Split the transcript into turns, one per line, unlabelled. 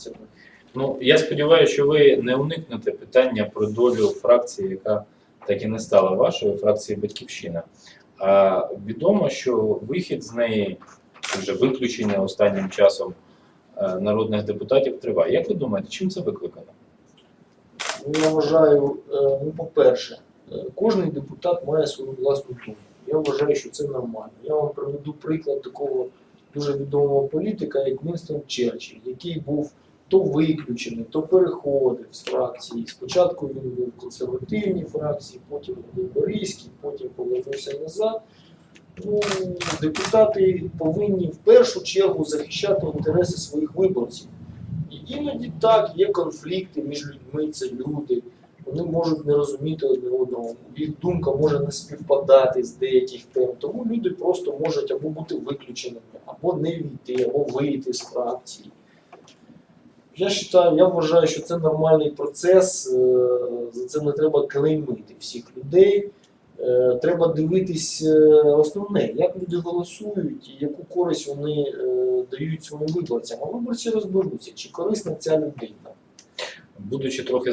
Це
Ну, я сподіваюся, що ви не уникнете питання про долю фракції, яка так і не стала вашою, фракції Батьківщина. А відомо, що вихід з неї, вже виключення останнім часом е, народних депутатів триває. Як ви думаєте, чим це викликано?
Я вважаю, е, ну, по-перше, е, кожен депутат має свою власну думку. Я вважаю, що це нормально. Я вам приведу приклад такого дуже відомого політика, як Вінстон Черчилль, який був то виключений, то переходив з фракції. Спочатку він був в консервативній фракції, потім в лейбористській, потім повернувся назад. Ну, депутати повинні в першу чергу захищати інтереси своїх виборців. І іноді так, є конфлікти між людьми, це люди. Вони можуть не розуміти одне одного, їх думка може не співпадати з деяких тем. Тому люди просто можуть або бути виключеними, або не війти, або вийти з фракції. Я вважаю, я вважаю, що це нормальний процес, е, за це не треба клеймити всіх людей. Е, Треба дивитись е, основне, як люди голосують і яку користь вони дають своїм виборцям. А виборці розберуться, чи корисна ця людина.
Будучи трохи